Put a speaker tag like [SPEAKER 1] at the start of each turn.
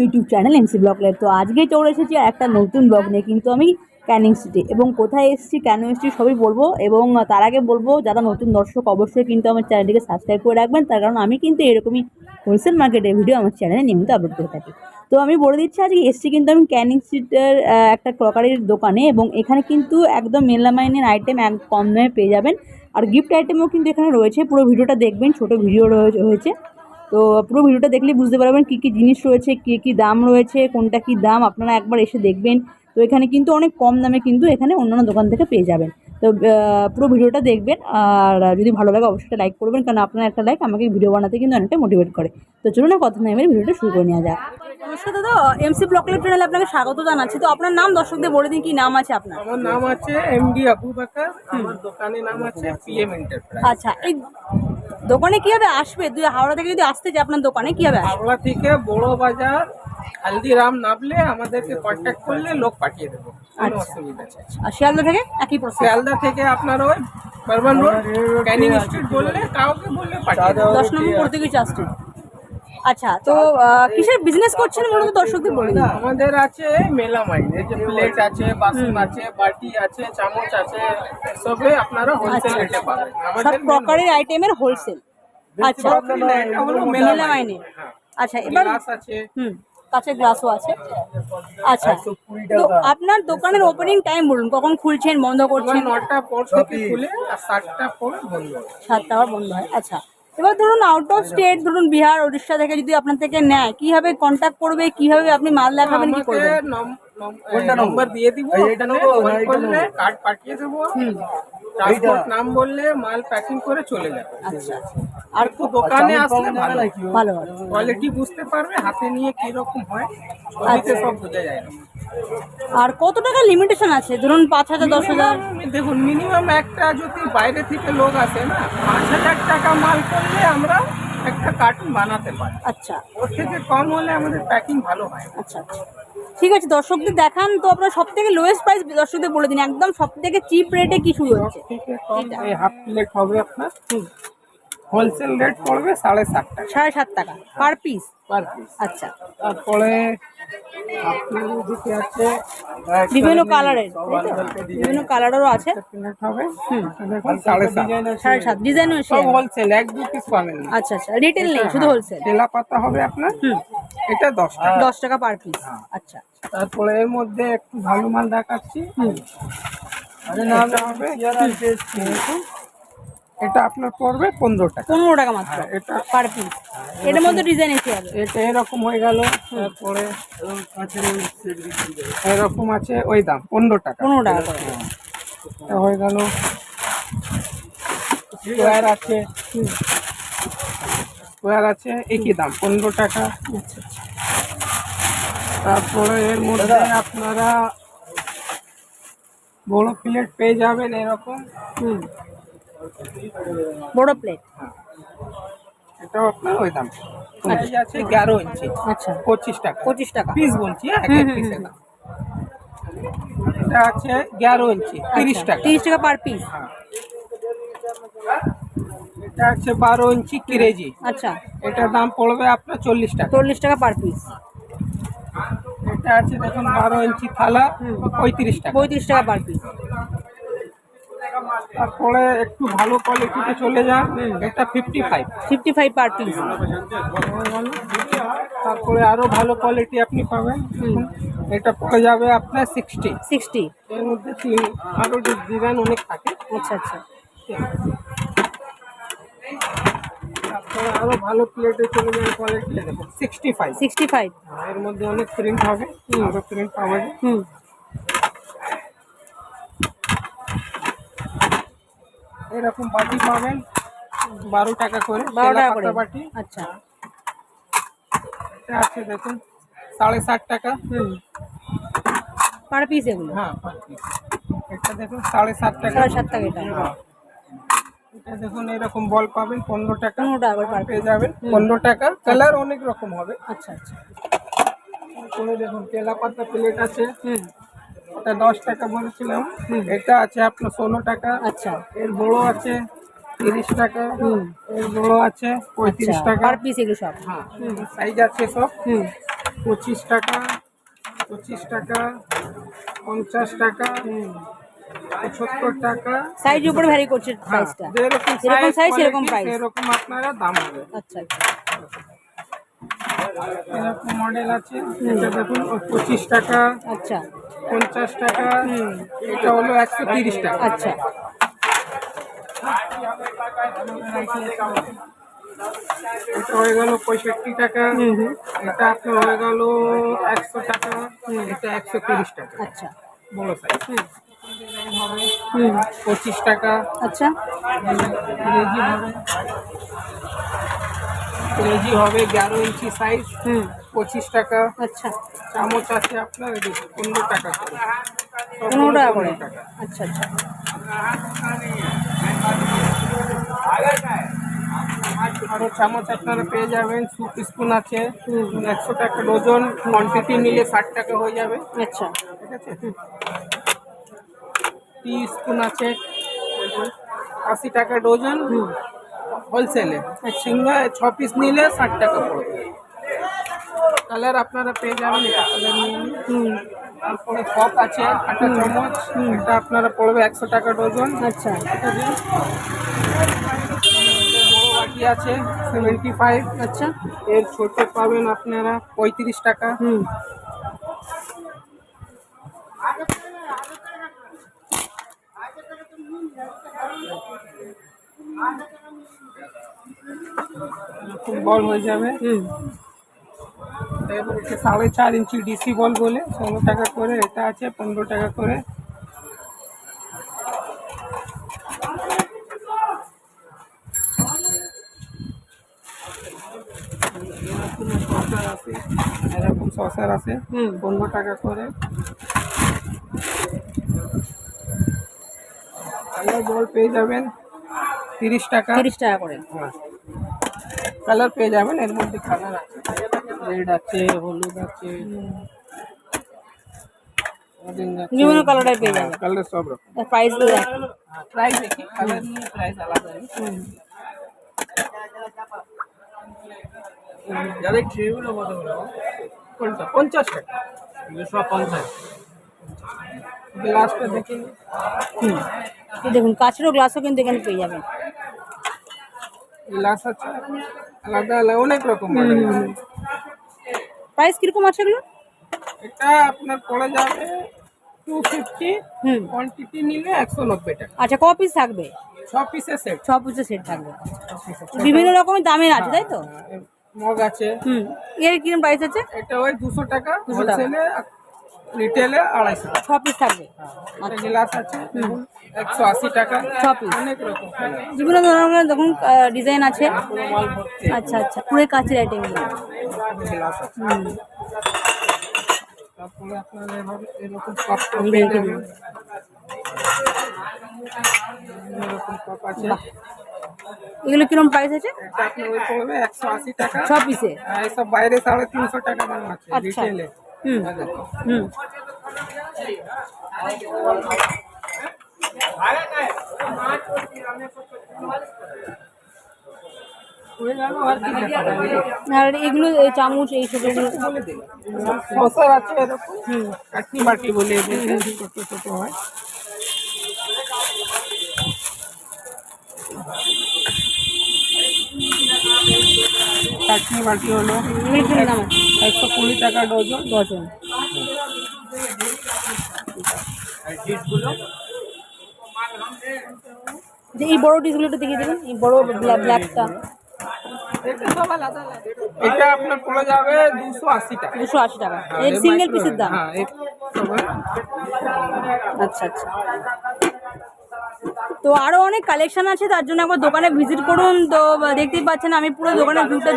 [SPEAKER 1] YouTube channel MC blog live তো আজকে চলে এসেছি একটা নতুন ব্লগ নিয়ে, কিন্তু আমি ক্যানিং সিটি এবং কোথায় এসেছি, কেন এসেছি, সবই বলব। এবং তার আগে বলব, যারা নতুন দর্শক, অবশ্যই কিন্তু আমার চ্যানেলটিকে সাবস্ক্রাইব করে রাখবেন। তার কারণ আমি কিন্তু এরকমই হোলসেল মার্কেটের ভিডিও আমার চ্যানেলে নিয়মিত আপলোড করে থাকি। তো আমি বলে দিচ্ছি, আজকে এসছি কিন্তু আমি ক্যানিং স্ট্রিটের একটা ক্রকারির দোকানে। এবং এখানে কিন্তু একদম মেলামাইনের আইটেম এক কম দামে পেয়ে যাবেন। আর গিফট আইটেমও কিন্তু এখানে রয়েছে। পুরো ভিডিওটা দেখবেন, ছোট ভিডিও রয়েছে তো পুরো ভিডিওটা দেখলে বুঝতে পারবেন কী কী জিনিস রয়েছে কী কী দাম রয়েছে কোনটা কী দাম আপনারা একবার এসে দেখবেন। তো এখানে কিন্তু অনেক কম দামে কিন্তু এখানে অন্যান্য দোকান থেকে পেয়ে যাবেন। তো পুরো ভিডিওটা দেখবেন আর যদি ভালো লাগে অবশ্যই লাইক করবেন কারণ আপনার একটা লাইক আমাকে ভিডিও বানাতে কিন্তু অনেকটা মোটিভেট করে। তো চলুন না কথা নেই ভিডিওটা শুরু করে নেওয়া যাক। নমস্কার দাদা এমসি ব্লক লাইভ চ্যানেলে আপনাকে স্বাগত জানাচ্ছি। তো আপনার নাম দর্শকদের বলে দিন কি নাম আছে আপনার?
[SPEAKER 2] আমার নাম আছে এমডি আবু বাকার আমার দোকানের নাম আছে পিএম এন্টারপ্রাইজ
[SPEAKER 1] আচ্ছা এই দোকানে কীভাবে আসবে? তুই হাওড়া থেকে যদি আসতে চাই আপনার দোকানে কীভাবে
[SPEAKER 2] হাওড়া থেকে বড় বাজার হালদিরাম নামলে আমাদেরকে কন্ট্যাক্ট করলে লোক পাঠিয়ে দেবো। কোনো অসুবিধা নেই।
[SPEAKER 1] আর শিয়ালদা থেকে? একই প্রসেস
[SPEAKER 2] শিয়ালদা থেকে আপনার ওই বারবান রোড ক্যানিং স্ট্রিট বললে কাউকে বললে পাঠিয়ে দেবো।
[SPEAKER 1] দশ নম্বর পর্তুগিজ আসছে আচ্ছা তো কিসের বিজনেস করছেন মূলত দর্শকদের বলে দিন।
[SPEAKER 2] আমাদের আছে মেলামাইন এই যে প্লেট আছে বাসন আছে বাটি আছে চামচ আছে সবে আপনারা হোলসেল রেটে পাবেন।
[SPEAKER 1] সব প্রকারের আইটেমের হোলসেল আচ্ছা। মেলা
[SPEAKER 2] মেলামাইন
[SPEAKER 1] মাইনে আচ্ছা এবার
[SPEAKER 2] আছে।
[SPEAKER 1] হুম কাঁচের গ্লাসও আছে। আচ্ছা তো আপনার দোকানের ওপেনিং টাইম বলুন কখন খুলছেন বন্ধ করছেন?
[SPEAKER 2] নটা পর থেকে খুলে আর সাতটা পর বন্ধ।
[SPEAKER 1] সাতটা আবার বন্ধ হয় আচ্ছা। এবার ধরুন আউট অফ স্টেট ধরুন বিহার উড়িষ্যা থেকে যদি আপনার থেকে নেয় কীভাবে কন্ট্যাক্ট করবে কীভাবে আপনি মাল দেখাবেন কি করবেন?
[SPEAKER 2] নম- নম- নম্বর দিয়ে দিব? এটা ফোন কার্ড পাঠিয়ে দেবো। ট্রান্সপোর্ট নাম বললে মাল প্যাকিং করে চলে যাবে
[SPEAKER 1] আচ্ছা
[SPEAKER 2] আর তো দোকানে আসলে ভালো।
[SPEAKER 1] ভালো
[SPEAKER 2] কোয়ালিটি বুঝতে পারবে হাতে নিয়ে কি রকম হয় ছবিতে সব বোঝা যায় না।
[SPEAKER 1] আর কত টাকা লিমিটেশন আছে? ধরুন পাঁচ হাজার দশ হাজার।
[SPEAKER 2] দেখুন মিনিমাম একটা যদি বাইরে থেকে লোক আসে না পাঁচ হাজার টাকা মাল করলে আমরা একটা কার্টুন বানাতে পারি।
[SPEAKER 1] আচ্ছা।
[SPEAKER 2] ওর থেকে কম হলে আমাদের প্যাকিং ভালো হয়।
[SPEAKER 1] আচ্ছা আচ্ছা। ঠিক আছে, দর্শকদের দেখান তো আপনার সব থেকে লোয়েস্ট প্রাইস দর্শকদের বলে দিন, একদম সব থেকে চিপ রেটে কি শুরু হচ্ছে
[SPEAKER 2] হাফ প্লেট হবে আপনার হোলসেল রেট পড়বে সাড়ে সাত টাকা।
[SPEAKER 1] সাড়ে সাত টাকা। পার পিস
[SPEAKER 2] পার পিস
[SPEAKER 1] আচ্ছা।
[SPEAKER 2] তারপরে আছে
[SPEAKER 1] বিভিন্ন কালারের বিভিন্ন কালারেরও আছে।
[SPEAKER 2] হবে। সাড়ে সাত।
[SPEAKER 1] সাড়ে সাত। ডিজাইনও
[SPEAKER 2] সব হোলসেল এক দু পিস পাবেন।
[SPEAKER 1] আচ্ছা আচ্ছা। রিটেল নেই শুধু হোলসেল
[SPEAKER 2] তেলা পাতা হবে আপনার। এটা দশ টাকা।
[SPEAKER 1] দশ টাকা পার পিস আচ্ছা।
[SPEAKER 2] তারপরে এর মধ্যে একটু ভালো মাল দেখাচ্ছি। হবে। এটা আপনার পড়বে পনেরো টাকা।
[SPEAKER 1] পনেরো টাকা মাত্র
[SPEAKER 2] এটা
[SPEAKER 1] পার পিস এটার মধ্যে ডিজাইন এসে যাবে।
[SPEAKER 2] এটা এরকম হয়ে গেল তারপরে এরকম আছে ওই দাম পনেরো টাকা।
[SPEAKER 1] পনেরো টাকা
[SPEAKER 2] এটা হয়ে গেল। স্কোয়ার আছে স্কোয়ার আছে একই দাম পনেরো টাকা। তারপরে এর মধ্যে আপনারা বড় প্লেট পেয়ে যাবেন এরকম।
[SPEAKER 1] হুম। বড় প্লেট
[SPEAKER 2] এটাও আপনার ওই দাম। এই আছে এগারো ইঞ্চি।
[SPEAKER 1] আচ্ছা।
[SPEAKER 2] পঁচিশ টাকা।
[SPEAKER 1] পঁচিশ টাকা।
[SPEAKER 2] পিস বলছি হ্যাঁ, এক এক পিসের এটা আছে এগারো ইঞ্চি তিরিশ টাকা।
[SPEAKER 1] তিরিশ টাকা পার পিস
[SPEAKER 2] এটা আছে বারো ইঞ্চি কিরেজি
[SPEAKER 1] আচ্ছা।
[SPEAKER 2] এটার দাম পড়বে আপনার চল্লিশ টাকা।
[SPEAKER 1] চল্লিশ টাকা পার পিস
[SPEAKER 2] এটা আছে দেখুন বারো ইঞ্চি থালা পঁয়ত্রিশ টাকা।
[SPEAKER 1] পঁয়ত্রিশ টাকা পার পিস
[SPEAKER 2] তারপরে একটু ভালো কোয়ালিটিতে চলে যান এটা fifty five
[SPEAKER 1] fifty five per piece
[SPEAKER 2] তারপরে আরও ভালো কোয়ালিটি আপনি পাবেন। এটা পড়ে যাবে আপনার সিক্সটি
[SPEAKER 1] সিক্সটি
[SPEAKER 2] এর মধ্যে তিন আরও ডিজাইন অনেক থাকে।
[SPEAKER 1] আচ্ছা আচ্ছা।
[SPEAKER 2] তারপরে আরও ভালো প্লেটে চলে যাবে quality sixty five
[SPEAKER 1] sixty five
[SPEAKER 2] এর মধ্যে অনেক প্রিন্ট হবে। প্রিন্ট পাওয়া যায়।
[SPEAKER 1] হুম।
[SPEAKER 2] এরকম বাটি পাবেন বারো টাকা করে
[SPEAKER 1] বারো টাকা
[SPEAKER 2] তেলাপাতা
[SPEAKER 1] করে।
[SPEAKER 2] বাটি।
[SPEAKER 1] আচ্ছা।
[SPEAKER 2] এটা আছে দেখুন সাড়ে ষাট টাকা।
[SPEAKER 1] হুম। পার পিস এগুলো?
[SPEAKER 2] হ্যাঁ per piece। এটা দেখুন সাড়ে সাত টাকা।
[SPEAKER 1] সাড়ে সাত টাকা এটা।
[SPEAKER 2] এটা দেখুন এরকম বল পাবেন পনেরো টাকা।
[SPEAKER 1] পনেরো টাকা পার
[SPEAKER 2] পেয়ে যাবেন পনেরো টাকা। কালার অনেক রকম হবে।
[SPEAKER 1] আচ্ছা আচ্ছা।
[SPEAKER 2] তারপরে দেখুন তেলা পাতা প্লেট আছে।
[SPEAKER 1] হুম।
[SPEAKER 2] এটা দশ টাকা বলেছিলাম। এটা আছে আপনার ষোলো টাকা।
[SPEAKER 1] আচ্ছা।
[SPEAKER 2] এর বড় আছে তিরিশ টাকা। এর বড় আছে পঁয়ত্রিশ
[SPEAKER 1] আচ্ছা
[SPEAKER 2] টাকা।
[SPEAKER 1] পার পিস এগুলো সব
[SPEAKER 2] হ্যাঁ। সাইজ আছে সব।
[SPEAKER 1] হুম।
[SPEAKER 2] পঁচিশ টাকা পঁচিশ টাকা পঞ্চাশ টাকা পঁচাত্তর টাকা।
[SPEAKER 1] সাইজ উপরে ভ্যারি করছে
[SPEAKER 2] হ্যাঁ,
[SPEAKER 1] প্রাইসটা
[SPEAKER 2] যেরকম
[SPEAKER 1] যেরকম
[SPEAKER 2] size
[SPEAKER 1] সেরকম
[SPEAKER 2] quality,
[SPEAKER 1] price।
[SPEAKER 2] আপনারা দাম হবে।
[SPEAKER 1] আচ্ছা আচ্ছা।
[SPEAKER 2] এরকম মডেল আছে। এটা দেখুন পঁচিশ টাকা
[SPEAKER 1] আচ্ছা।
[SPEAKER 2] পঞ্চাশ টাকা এটা হলো একশো তিরিশ টাকা।
[SPEAKER 1] আচ্ছা।
[SPEAKER 2] এটা হয়ে গেল পঁয়ষট্টি টাকা। এটা আপনার হয়ে গেল একশো টাকা। এটা একশো তিরিশ টাকা।
[SPEAKER 1] আচ্ছা।
[SPEAKER 2] বড় সাইজ পঁচিশ টাকা।
[SPEAKER 1] আচ্ছা।
[SPEAKER 2] হবে। কেজি হবে এগারো ইঞ্চি সাইজ
[SPEAKER 1] হুম।
[SPEAKER 2] পঁচিশ টাকা।
[SPEAKER 1] আচ্ছা।
[SPEAKER 2] চামচ আছে আপনার এই দেখুন, পনেরো টাকা করে।
[SPEAKER 1] পনেরো টাকা করে?
[SPEAKER 2] পনেরো টাকা।
[SPEAKER 1] আচ্ছা আচ্ছা।
[SPEAKER 2] আরও চামচ আপনারা পেয়ে যাবেন সুপ স্পুন আছে। একশো টাকা ডজন কোয়ান্টিটি নিলে ষাট টাকা হয়ে যাবে।
[SPEAKER 1] আচ্ছা।
[SPEAKER 2] ঠিক আছে? টি স্পুন আছে আশি টাকা ডজন হোলসেলে। সিঙ্গা ছ পিস নিলে ষাট টাকা পড়বে। কালার আপনারা পেয়ে যাবেন এটা কালার নিয়ে নিন।
[SPEAKER 1] হুম।
[SPEAKER 2] তারপরে ফক আছে আটা চামচ এটা আপনারা পড়বে একশো টাকা ডজন।
[SPEAKER 1] আচ্ছা।
[SPEAKER 2] ঠিক আছে? বাটি আছে সেভেন্টি ফাইভ
[SPEAKER 1] আচ্ছা।
[SPEAKER 2] এর ছোট পাবেন আপনারা পঁয়ত্রিশ টাকা।
[SPEAKER 1] হুম।
[SPEAKER 2] খুব বল হয়ে যাবে। এটা সাড়ে চার ইঞ্চি ডিসি বল বলে ষোলো টাকা করে এটা আছে পনেরো টাকা করে। এরকম সসার আছে এরকম সসার আছে
[SPEAKER 1] হুম।
[SPEAKER 2] পনেরো টাকা করে। কালার বল পেয়ে যাবেন তিরিশ টাকা।
[SPEAKER 1] তিরিশ টাকা করে।
[SPEAKER 2] কালার পেয়ে যাবেন এর মধ্যে কালার আছে রেড আছে হলুদ আছে অরেঞ্জ আছে
[SPEAKER 1] বিভিন্ন কালারের পেয়ে যাবে
[SPEAKER 2] কালার সব রকম
[SPEAKER 1] প্রাইস
[SPEAKER 2] প্রাইস দেখি কালার নিয়ে প্রাইস আলাদা যাদের ট্রেগুলো কত করে কোনটা পঞ্চাশ টাকা দুশো পঞ্চাশ গ্লাসটা দেখি
[SPEAKER 1] হুম এই দেখুন কাছেরও গ্লাসও কিন্তু এখানে পেয়ে যাবেন
[SPEAKER 2] গ্লাস আছে আলাদা আলাদা অনেক রকম।
[SPEAKER 1] প্রাইস কীরকম আছে এগুলো?
[SPEAKER 2] এটা আপনার পড়ে যাবে টু ফিফটি কোয়ান্টিটি নিলে একশো নব্বই টাকা।
[SPEAKER 1] আচ্ছা ক পিস থাকবে?
[SPEAKER 2] ছ পিসের সেট
[SPEAKER 1] ছ পিসের সেট থাকবে। বিভিন্ন রকমের দামের আছে তাই তো?
[SPEAKER 2] মগ আছে।
[SPEAKER 1] হুম। এর কীরকম প্রাইস আছে?
[SPEAKER 2] এটা ওই দুশো টাকা
[SPEAKER 1] 200 টাকা।
[SPEAKER 2] হোলসেলে রিটেলে আড়াইশো
[SPEAKER 1] ছ পিস থাকবে।
[SPEAKER 2] একটা গ্লাস আছে একশো আশি টাকা।
[SPEAKER 1] ছ পিস
[SPEAKER 2] অনেক রকম।
[SPEAKER 1] বিভিন্ন ধরনের দেখুন ডিজাইন আছে।
[SPEAKER 2] ভর্তি।
[SPEAKER 1] আচ্ছা আচ্ছা। পুরো কাছের আইটেমগুলো
[SPEAKER 2] গ্লাস আছে। তারপরে আপনার এভাবে এরকম কাপ
[SPEAKER 1] এই
[SPEAKER 2] পেয়ে
[SPEAKER 1] দেখুন।
[SPEAKER 2] যাবেন এরকম কাপ আছে।
[SPEAKER 1] এগুলো কীরকম প্রাইস আছে?
[SPEAKER 2] আপনার ওই পড়বে একশো আশি টাকা।
[SPEAKER 1] ছ পিসে
[SPEAKER 2] বাইরে সাড়ে তিনশো টাকা দাম আছে
[SPEAKER 1] আচ্ছা।
[SPEAKER 2] রিটেলে
[SPEAKER 1] হুম। হুম।
[SPEAKER 2] আর
[SPEAKER 1] এগুলো এই চামচ এই
[SPEAKER 2] আছে এরকম। কাটনি বাটি বলে ছোট ছোট হয়। কাটনি বাটি হলো।
[SPEAKER 1] কীরকম দাম
[SPEAKER 2] একশো কুড়ি টাকা ডজন।
[SPEAKER 1] ডজন। এই বড় একটু দেখিয়ে দেবেন এই বড় ব্ল্যাকটা।
[SPEAKER 2] এটা আপনার পড়ে যাবে দুশো আশি টাকা।
[SPEAKER 1] দুশো আশি টাকা। এর সিঙ্গেল পিসের দাম?
[SPEAKER 2] হ্যাঁ এই সবাই
[SPEAKER 1] আচ্ছা আচ্ছা। তো আরও অনেক কালেকশন আছে তার জন্য একবার দোকানে ভিজিট করুন। তো দেখতেই পাচ্ছেন আমি পুরো দোকানের ভিউটা